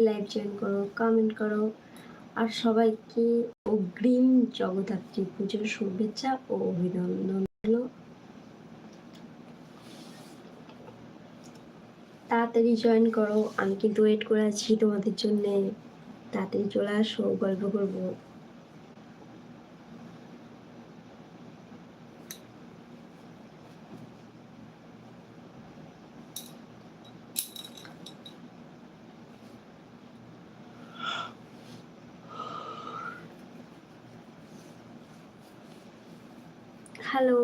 Live join করো comment করো। আর সবাইকে অগ্রিম জগদ্ধাত্রী পুজোর শুভেচ্ছা ও অভিনন্দন। তাড়াতাড়ি জয়েন করো, আমি কিন্তু ওয়েট করে আছি তোমাদের জন্যে। তাড়াতাড়ি চলে আসো, গল্প করব। হ্যালো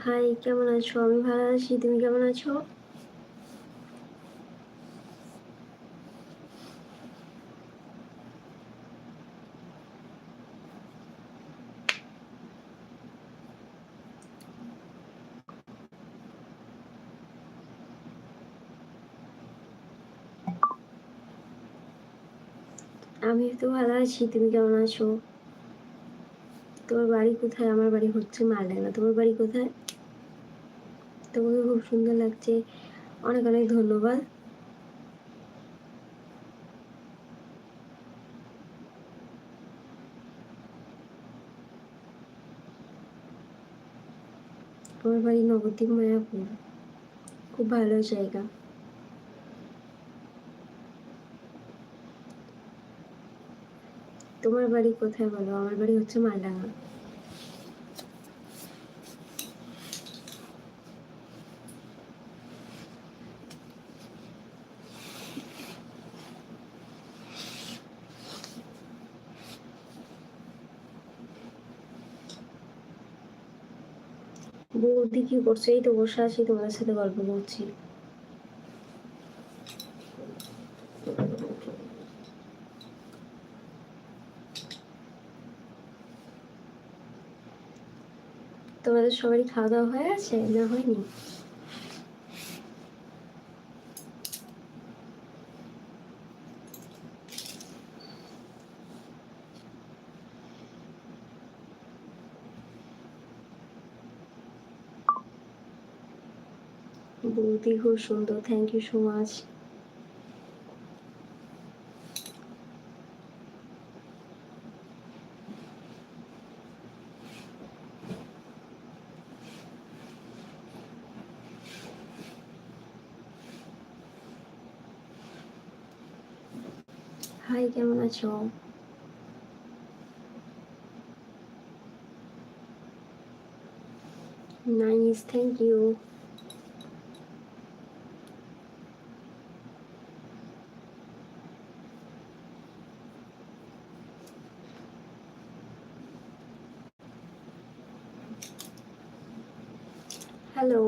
হাই কেমন আছো আমি ভালো আছি তুমি কেমন আছো আমি তো ভালো আছি, তুমি কেমন আছো? তোমার বাড়ি কোথায়? আমার বাড়ি হচ্ছে মালডাঙ্গা। তোমার বাড়ি কোথায়? তোমাকে খুব সুন্দর লাগছে। অনেক অনেক ধন্যবাদ। আমার বাড়ি নবদ্বীপ, মায়াপুর। খুব ভালো জায়গা। তোমার বাড়ি কোথায় বলো? আমার বাড়ি হচ্ছে মালডাঙ্গা। বৌদি কি করছ? এই তো বসে আছি, তোমাদের সাথে গল্প করছি। তোমাদের সবারই খাওয়া দাওয়া হয়ে আছে না, হয়নি। বৌদি, খুব সুন্দর। Thank you so much hi কেমন আছো নাইস থ্যাংক ইউ হ্যালো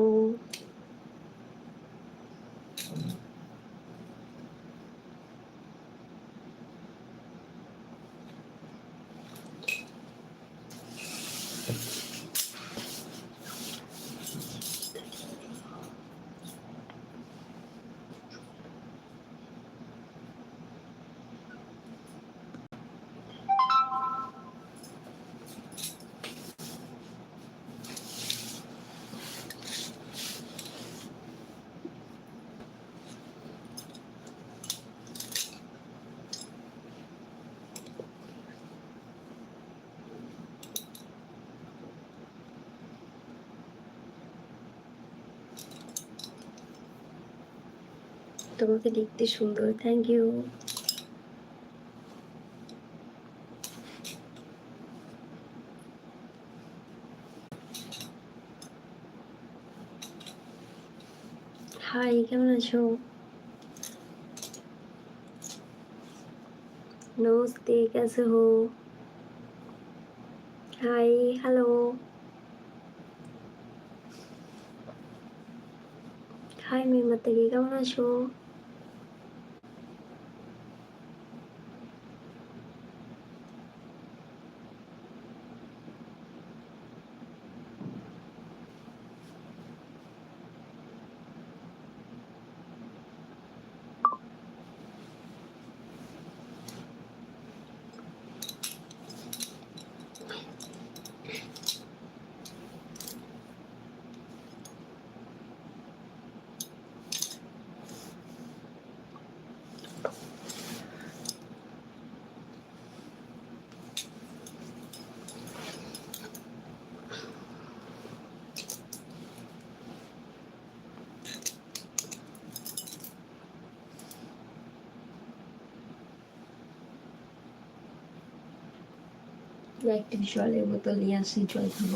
তোমাকে লিখতে সুন্দর থ্যাংক ইউ হাই কেমন আছো? নমস্তে, কেসে হো? হাই হ্যালো হাই মিমাতে কেমন আছো? একটি জলের বোতল নিয়ে আসি জল খাব।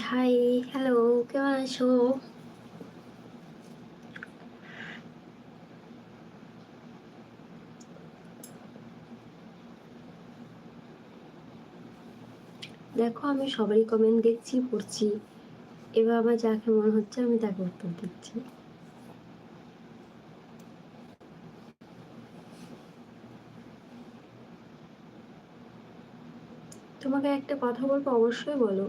হাই হ্যালো কেমন আছো? দেখো, আমি সবারই কমেন্ট দেখছি, পড়ছি। এবার আমার যাকে মনে হচ্ছে, আমি তাকে উত্তর দিচ্ছি। তোমাকে একটা কথা বলব, অবশ্যই বলো।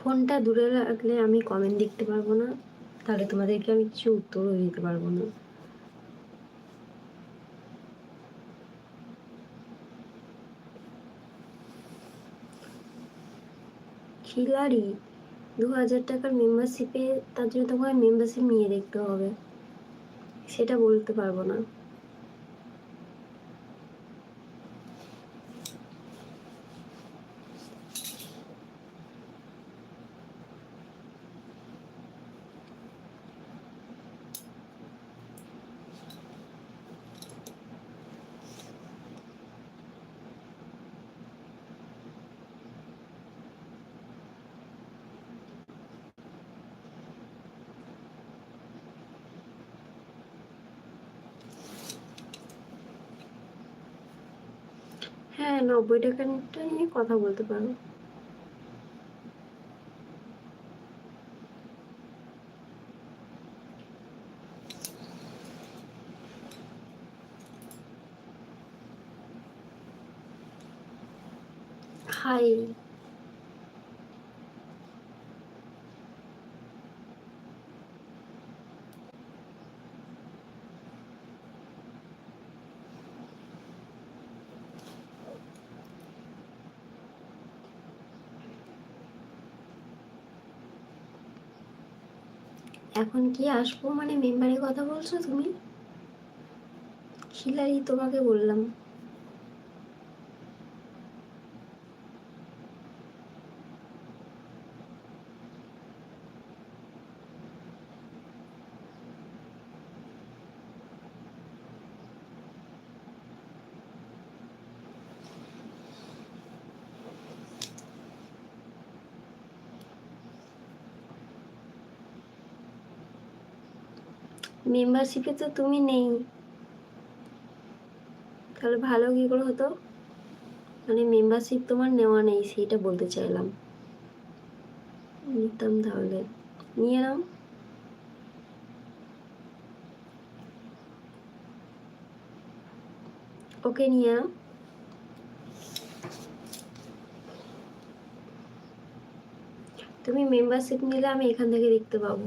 ফোনটা দূরে রাখলে আমি কমেন্ট দেখতে পারব না, তাহলে তোমাদেরকে আমি কিছু উত্তরও দিতে পারব না। খিলাড়ি দু হাজার টাকার মেম্বারশিপে তার জন্য তোমাকে মেম্বারশিপ নিয়ে দেখতে হবে, সেটা বলতে পারব না। হ্যাঁ নব্বই টাকাটা নিয়ে কথা বলতে পারো। হাই এখন কি আসব? মানে মেম্বারের কথা বলছো তুমি? শিলারি তোমাকে বললাম। মেম্বারশিপে তো তুমি নেই। তাহলে ভালো কি করে হতো? মানে মেম্বারশিপ তোমার নেওয়া নেই, সেইটা বলতে চাইলাম। নিতাম তাহলে। নিয়ে নাও। ওকে, নিয়ে নাও। তুমি মেম্বারশিপ নিলে আমি এখান থেকে দেখতে পাবো।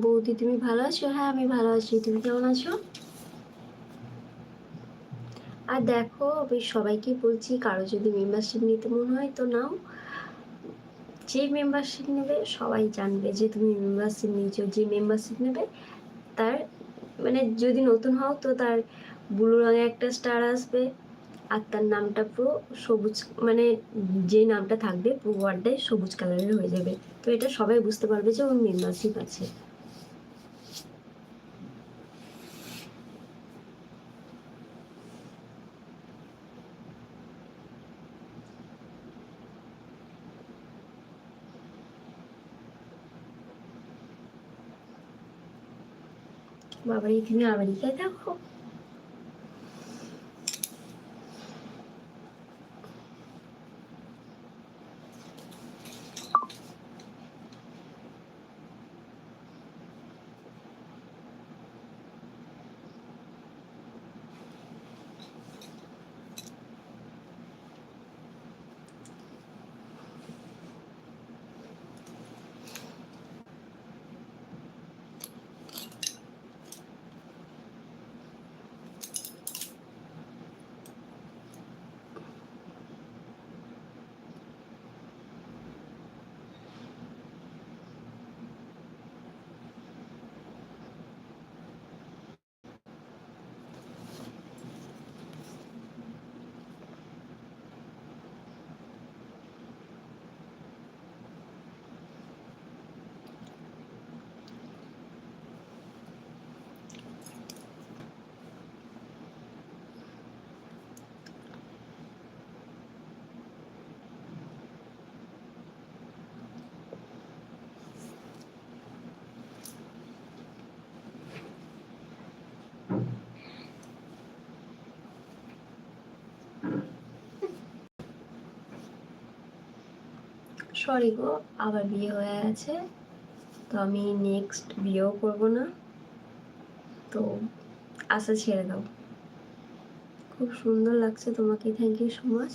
বৌদি, তুমি ভালো আছো? হ্যাঁ আমি ভালো আছি। তুমি কেমন আছো? আর দেখো, আমি সবাইকে বলছি, কারও যদি মেম্বারশিপ নিতে মনে হয় তো নাও। যে মেম্বারশিপ নেবে, সবাই জানবে যে তুমি মেম্বারশিপ নিয়েছো। যে মেম্বারশিপ নেবে, তার মানে যদি নতুন হও তো তার ব্লু রঙে একটা স্টার আসবে। আর তার নামটা পুরো সবুজ মানে যে নামটা থাকবে, পুরো ওয়ার্ডটাই সবুজ কালারের হয়ে যাবে। তো এটা সবাই বুঝতে পারবে যে ওর মেম্বারশিপ আছে। বাবারে তুমি আমেরিকায় থাকো। সরি গো, আবার বিয়ে হয়ে আছে তো আমি নেক্সট বিয়েও করব না। তো আশা ছেড়ে দাও। খুব সুন্দর লাগছে তোমাকে থ্যাংক ইউ সো মাচ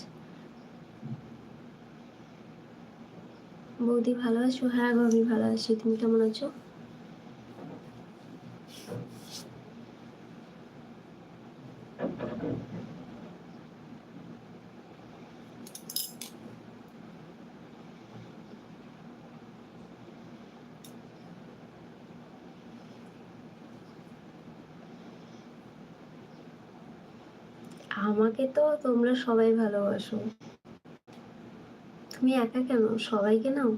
বৌদি ভালো আছো? হ্যাঁ আমি ভালো আছি। তুমি কেমন আছো? আমাকে তো তোমরা সবাই ভালোবাসো। তুমি একা কেন? সবাইকে নাও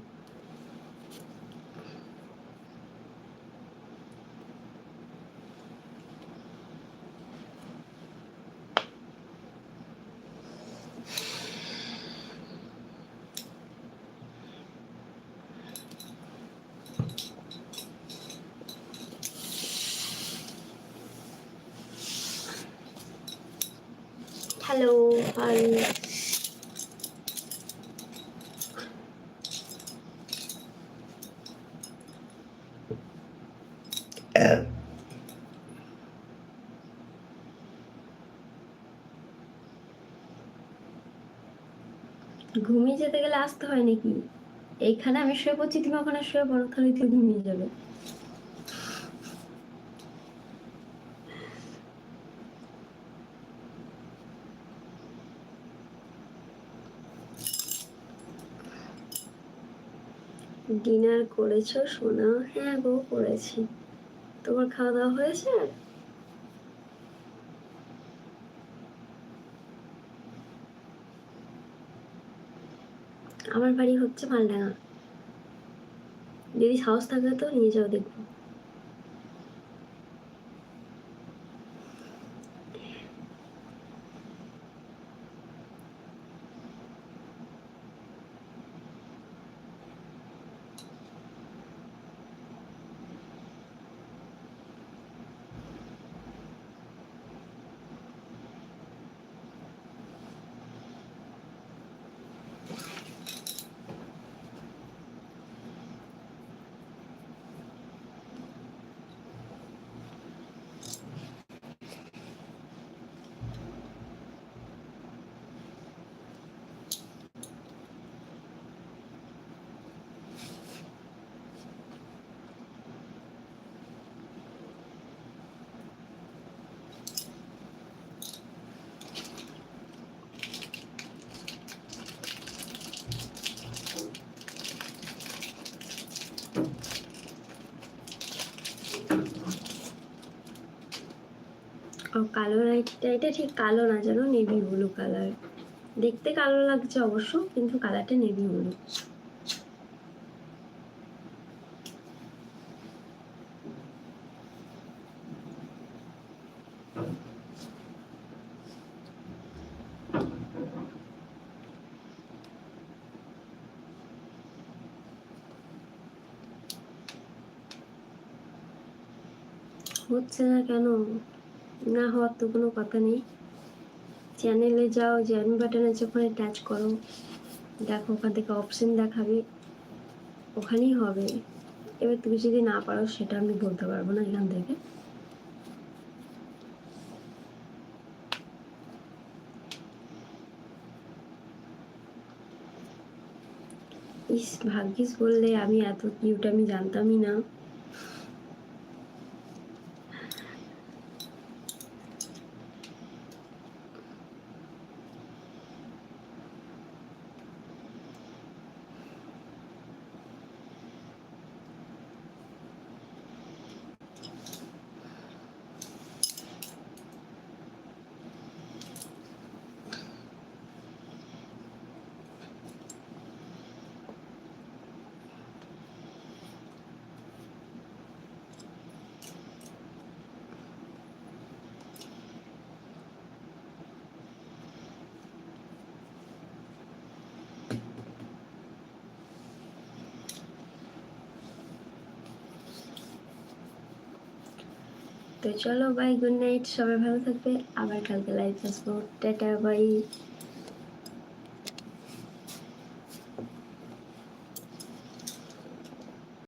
হ্যালো হাই ঘুমিয়ে যেতে গেলে আসতে হয় নাকি? এইখানে আমি শুয়ে পড়ছি, তুমি ওখানে শুয়ে পড়ো, তাহলে তুই ঘুমিয়ে যাবে। ডিনার করেছ সোনা? হ্যাঁ গো, করেছি। তোমার খাওয়া দাওয়া হয়েছে? আমার বাড়ি হচ্ছে মালডাঙ্গা। যদি সাহস থাকে তো নিয়ে যাও দেখব। কালো নাইটিটা এটা ঠিক কালো না যেন নেভি ব্লু কালার দেখতে কালো লাগছে অবশ্য, কিন্তু কালারটা নেভি ব্লু হচ্ছে না কেন? না হওয়ার তো কোনো কথা নেই। চ্যানেলে যাও জয়েন বাটন আছে ওখানে টাচ করো। দেখো ওখান থেকে অপশন দেখাবে। ওখানেই হবে। এবার তুমি যদি না পারো সেটা আমি বলতে পারব না এখান থেকে। ইস ভাগ্যিস বললে আমি এত কিউট আমি জানতামই না। তো চলো বাই গুড নাইট সবাই ভালো থাকবে আবার কালকে লাইভ আসব টাটা বাই